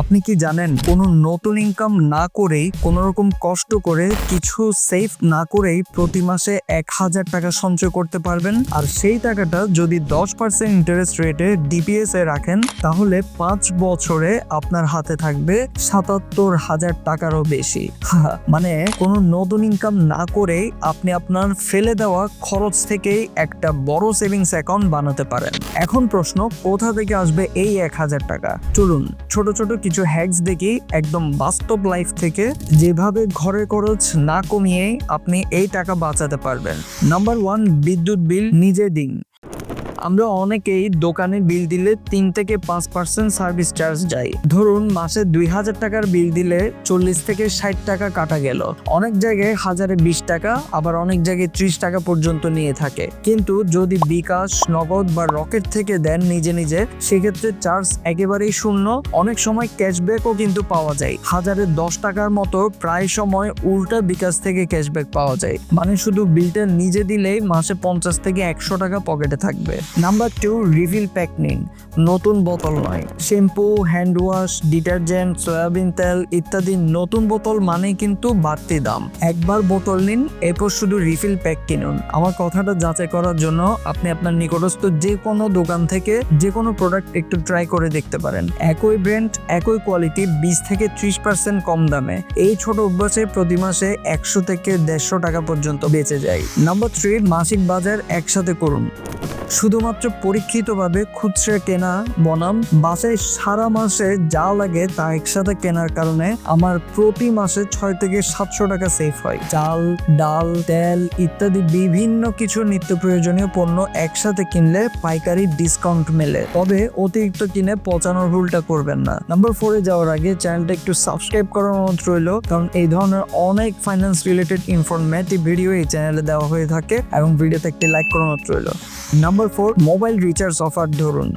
আপনি কি জানেন, কোনো নতুন ইনকাম না করেই, কোনো রকম কষ্ট করে কিছু সেভ না করেই প্রতি মাসে এক হাজার টাকা সঞ্চয় করতে পারবেন? আর সেই টাকাটা যদি দশ পার্সেন্ট ইন্টারেস্ট রেটে ডিপিএস এ রাখেন, তাহলে পাঁচ বছরে আপনার হাতে থাকবে সাতাত্তর হাজার টাকারও বেশি। মানে কোনো নতুন ইনকাম না করেই আপনি আপনার ফেলে দেওয়া খরচ থেকেই একটা বড় সেভিংস অ্যাকাউন্ট বানাতে পারেন। এখন প্রশ্ন, কোথা থেকে আসবে এই এক হাজার টাকা? চলুন, ছোট ছোট কিছু হ্যাকস দেখি একদম বাস্তব লাইফ থেকে যেভাবে ঘরের খরচ না কমিয়ে আপনি এই টাকা বাঁচাতে পারবেন। নাম্বার ওয়ান বিদ্যুৎ বিল নিজে দিন। আমরা অনেকেই দোকানে বিল দিলে তিন থেকে পাঁচ পার্সেন্ট সার্ভিস চার্জ যাই। ধরুন, মাসে দুই হাজার টাকার বিল দিলে চল্লিশ থেকে ষাট টাকা কাটা গেল। অনেক জায়গায় হাজারে বিশ টাকা, আবার অনেক জায়গায় ত্রিশ টাকা পর্যন্ত নিয়ে থাকে। কিন্তু যদি বিকাশ, নগদ বা রকেট থেকে দেন নিজে নিজে, সেক্ষেত্রে চার্জ একেবারেই শূন্য। অনেক সময় ক্যাশব্যাকও কিন্তু পাওয়া যায়। হাজারে দশ টাকার মতো প্রায় সময় উল্টা বিকাশ থেকে ক্যাশব্যাক পাওয়া যায়। মানে শুধু বিলটা নিজে দিলেই মাসে পঞ্চাশ থেকে একশো টাকা পকেটে থাকবে। নাম্বার টু রিফিল প্যাক নিন নতুন বোতল নয়। Shampoo hand wash detergent soybean তেল ইত্যাদি নতুন বোতল মানে কিন্তু বাড়তি দাম। একবার বোতল নিন, এরপর শুধু রিফিল প্যাক কিনুন আমার কথাটা যাচাই করার জন্য আপনি আপনার নিকটস্থ যে কোনো দোকান থেকে যে কোনো প্রোডাক্ট একটু ট্রাই করে দেখতে পারেন। একই ব্র্যান্ড একই কোয়ালিটি বিশ থেকে ত্রিশ পার্সেন্ট কম দামে। এই ছোট অভ্যাসে প্রতি মাসে একশো থেকে দেড়শো টাকা পর্যন্ত বেঁচে যায়। নাম্বার থ্রি মাসিক বাজার একসাথে করুন। শুধুমাত্র পরীক্ষিতভাবে খুচরা কেনা বনাম। বাসায় সারা মাসে যা লাগে তা একসাথে কেনার কারণে আমার প্রতি মাসে ছয় থেকে সাতশো টাকা সেভ হয়। চাল, ডাল, তেল ইত্যাদি বিভিন্ন কিছু নিত্য প্রয়োজনীয় পণ্য একসাথে কিনলে পাইকারি ডিসকাউন্ট মেলে। তবে অতিরিক্ত কিনে পচানোর ভুলটা করবেন না। নাম্বার ফোরে যাওয়ার আগে চ্যানেলটা একটু সাবস্ক্রাইব করার অনুরোধ রইল, কারণ এই ধরনের অনেক ফাইন্যান্স রিলেটেড ইনফরমেটিভ ভিডিও এই চ্যানেলে দেওয়া হয়ে থাকে এবং ভিডিওতে একটি লাইক অনুরোধ রইল। Number four mobile recharge offer ধরুন।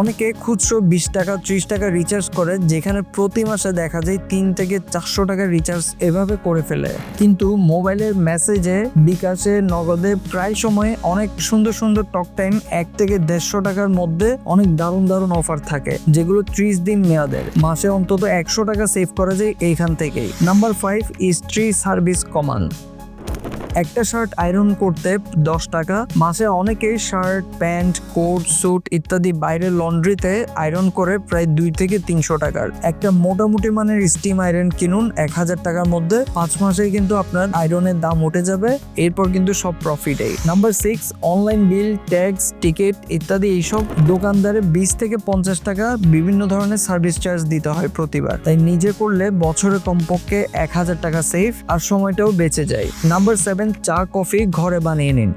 অনেকে খুচরো বিশ টাকা, ত্রিশ টাকা রিচার্জ করে, যেখানে প্রতি মাসে দেখা যায় তিন থেকে চারশো টাকা রিচার্জ এভাবে করে ফেলে। কিন্তু মোবাইলের মেসেজে বিকাশে, নগদে প্রায় সময় অনেক সুন্দর সুন্দর টক টাইম এক থেকে দেড়শো টাকার মধ্যে অনেক দারুণ দারুণ অফার থাকে, যেগুলো ত্রিশ দিন মেয়াদের। মাসে অন্তত একশো টাকা সেভ করা যায় এইখান থেকেই। নাম্বার ফাইভ ইস্ট্রি সার্ভিস কমান একটা শার্ট আয়রন করতে দশ টাকা। মাসে অনেকেই শার্ট প্যান্ট কোট স্যুট ইত্যাদি বাইরের লন্ড্রিতে আয়রন করে প্রায় দুই থেকে তিনশো টাকার। একটা মোটামুটি মানের স্টিম আয়রন কিনুন এক হাজার টাকার মধ্যে। পাঁচ মাসে কিন্তু আপনার আয়রনের দাম উঠে যাবে। এরপর কিন্তু সব প্রফিটেই number six online bill tax ticket ইত্যাদি এইসব দোকানদারে বিশ থেকে পঞ্চাশ টাকা বিভিন্ন ধরনের সার্ভিস চার্জ দিতে হয় প্রতিবার। তাই নিজে করলে বছরে কমপক্ষে এক হাজার টাকা সেফ আর সময়টাও বেঁচে যায়। নাম্বার সেভেন চা, কফি ঘরে বানিয়ে নিন।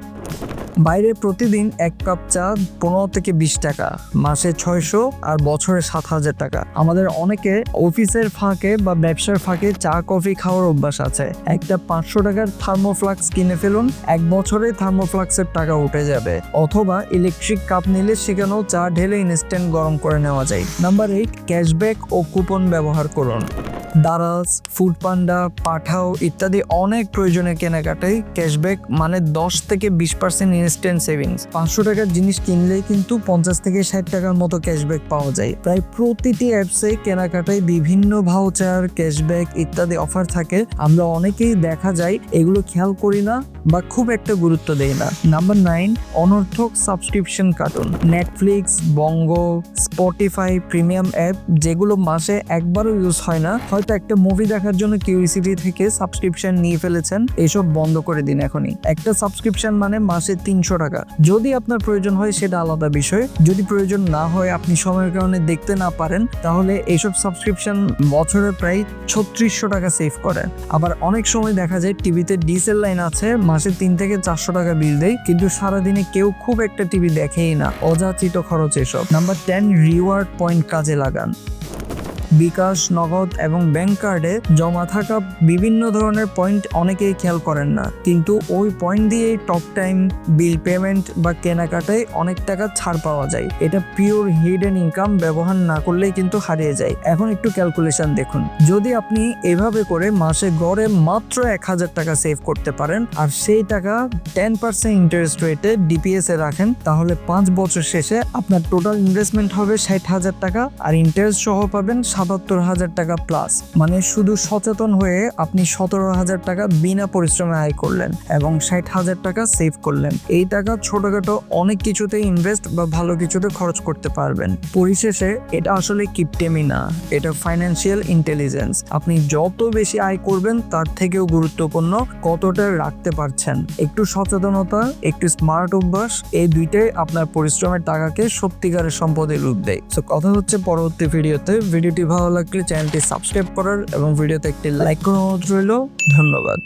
বাইরে প্রতিদিন এক কাপ চা পনেরো থেকে বিশ টাকা, মাসে ছয়শো আর বছরে সাত হাজার টাকা। আমাদের অনেকে অফিসের ফাঁকে বা ব্যবসার ফাঁকে চা, কফি খাওয়ার অভ্যাস আছে। একটা পাঁচশো টাকার থার্মোফ্লাক্স কিনে ফেলুন, এক বছরে থার্মোফ্লাক্সের টাকা উঠে যাবে। অথবা ইলেকট্রিক কাপ নিলে সেখানেও চা ঢেলে ইনস্ট্যান্ট গরম করে নেওয়া যায়। নাম্বার এইট ক্যাশব্যাক ও কুপন ব্যবহার করুন। দারাজ ফুড পান্ডা পাঠাও ইত্যাদি অনেক প্রয়োজনীয় কেনাকাটায় ক্যাশব্যাক মানে দশ থেকে বিশ পার্সেন্ট ইনস্ট্যান্ট সেভিংস পাঁচশো টাকার জিনিস কিনলেই কিন্তু পঞ্চাশ থেকে ষাট টাকার মতো ক্যাশব্যাক পাওয়া যায়। প্রায় প্রতিটি অ্যাপসে কেনাকাটায় বিভিন্ন ভাউচার ক্যাশব্যাক ইত্যাদি অফার থাকে। আমরা অনেকেই দেখা যায় এগুলো খেয়াল করি না বা খুব একটা গুরুত্ব দেই না। নাম্বার নাইন অনর্থক subscription cartoon. Netflix Bongo Spotify premium app যেগুলো মাসে একবারও ইউজ হয় না, হয়তো একটা মুভি দেখার জন্য কিউরিসিটি থেকে সাবস্ক্রিপশন নিয়ে ফেলেছেন, এসব বন্ধ করে দিন এখনই। একটা সাবস্ক্রিপশন মানে মাসে তিনশো টাকা। যদি আপনার প্রয়োজন হয় সেটা আলাদা বিষয়। যদি প্রয়োজন না হয়, আপনি সময়ের কারণে দেখতে না পারেন, তাহলে এইসব সাবস্ক্রিপশন বছরে প্রায় ছত্রিশশো টাকা সেভ করে। আবার অনেক সময় দেখা যায়, টিভিতে ডিসেল লাইন আছে, মাসে তিন থেকে চারশো টাকা বিল দেয়, কিন্তু সারাদিনে কেউ খুব একটা টিভি দেখেই না। অযাচিত খরচ এসব। নাম্বার টেন রিওয়ার্ড পয়েন্ট কাজে লাগান। বিকাশ, নগদ এবং ব্যাংক কার্ডে জমা থাকা বিভিন্ন ধরনের পয়েন্ট অনেকেই খেয়াল করেন না। কিন্তু ওই পয়েন্ট দিয়েই টপ টাইম বিল পেমেন্ট বা কেনাকাটায় অনেক টাকা ছাড় পাওয়া যায়। এটা পিওর হিডেন ইনকাম ব্যবহার না করলেই কিন্তু হারিয়ে যায়। এখন একটু ক্যালকুলেশন দেখুন। যদি আপনি এভাবে করে মাসে গড়ে মাত্র এক হাজার টাকা সেভ করতে পারেন, আর সেই টাকা টেন পার্সেন্ট ইন্টারেস্ট রেটে ডিপিএস এ রাখেন, তাহলে পাঁচ বছর শেষে আপনার টোটাল ইনভেস্টমেন্ট হবে ষাট হাজার টাকা, আর ইন্টারেস্ট সহ পাবেন সাত সাতাত্তর হাজার টাকা প্লাস মানে শুধু সচেতন হয়ে আপনি সতেরো হাজার টাকা বিনা পরিশ্রমে আয় করলেন এবং ষাট হাজার টাকা সেভ করলেন। এই টাকা ছোটখাটো অনেক কিছুতে ইনভেস্ট বা ভালো কিছুতে খরচ করতে পারবেন। পরিশেষে, এটা আসলে কিপটেমি না। এটা ফাইন্যান্সিয়াল ইন্টেলিজেন্স আপনি যত বেশি আয় করবেন, তার থেকেও গুরুত্বপূর্ণ কতটা রাখতে পারছেন। একটু সচেতনতা, একটু স্মার্ট অভ্যাস, এই দুইটাই আপনার পরিশ্রমের টাকাকে সত্যিকারের সম্পদের রূপ দেয়। তো কথা হচ্ছে পরবর্তী ভিডিওতে ভালো লাগলে চ্যানেলটি সাবস্ক্রাইব করার এবং ভিডিওতে একটি লাইক করার অনুরোধ রইল। ধন্যবাদ।